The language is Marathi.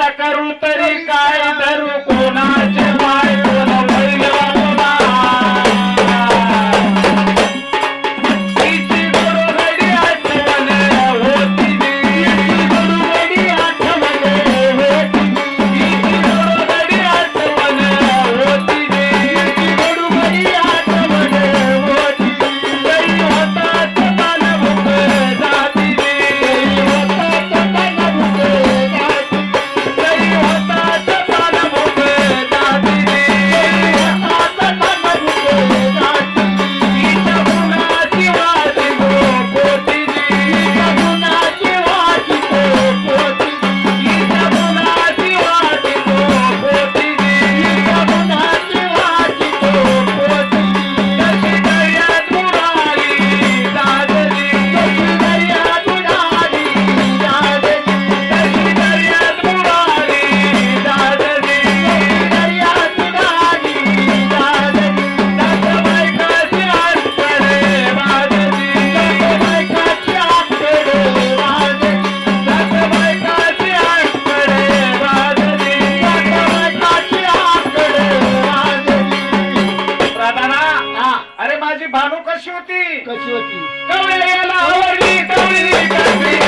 करू तरी काय धरू? माझी भानू कशी होती? कशी होती? कवळी आवडली कवळी